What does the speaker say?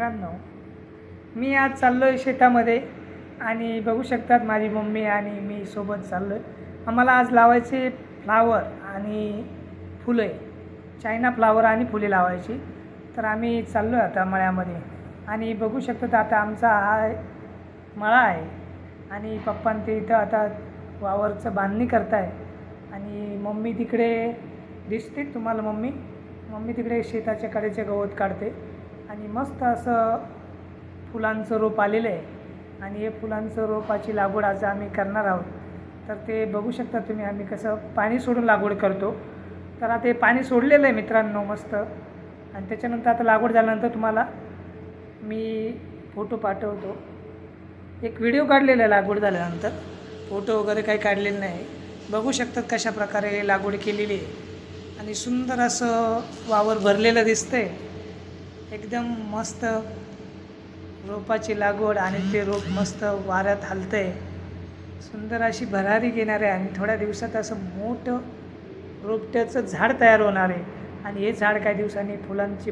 मित्रांनो मी आज चाललो आहे शेतामध्ये आणि बघू शकतात माझी मम्मी आणि मी सोबत चाललो आहे आम्हाला आज लावायचे फ्लावर आणि फुलं चायना फ्लावर आणि फुले लावायची. तर आम्ही चाललो आहे आता मळ्यामध्ये. आणि बघू शकतात आता आमचा हा मळा आहे आणि पप्पां ते इथं आता वावरचं बांधणी करताय. आणि मम्मी तिकडे दिसते तुम्हाला मम्मी. मम्मी तिकडे शेताच्या कडेचे गवत काढते. आणि मस्त असं फुलांचं रोप आलेलं आहे. आणि हे फुलांचं रोपाची लागवड आज आम्ही करणार आहोत. तर ते बघू शकता तुम्ही आम्ही कसं पाणी सोडून लागवड करतो. तर आता हे पाणी सोडलेलं आहे मित्रांनो मस्त. आणि त्याच्यानंतर आता लागवड झाल्यानंतर तुम्हाला मी फोटो पाठवतो. एक व्हिडिओ काढलेला आहे लागवड झाल्यानंतर. फोटो वगैरे काही काढलेले नाही. बघू शकतात कशा प्रकारे लागवड केलेली आहे. आणि सुंदर असं वावर भरलेलं दिसतंय. एकदम मस्त रोपाची लागवड आणि ते रोप मस्त वाऱ्यात हलतंय. सुंदर अशी भरारी घेणार आहे आणि थोड्या दिवसात असं मोठं रोपट्याचं झाड तयार होणार आहे. आणि हे झाड काही दिवसांनी फुलांची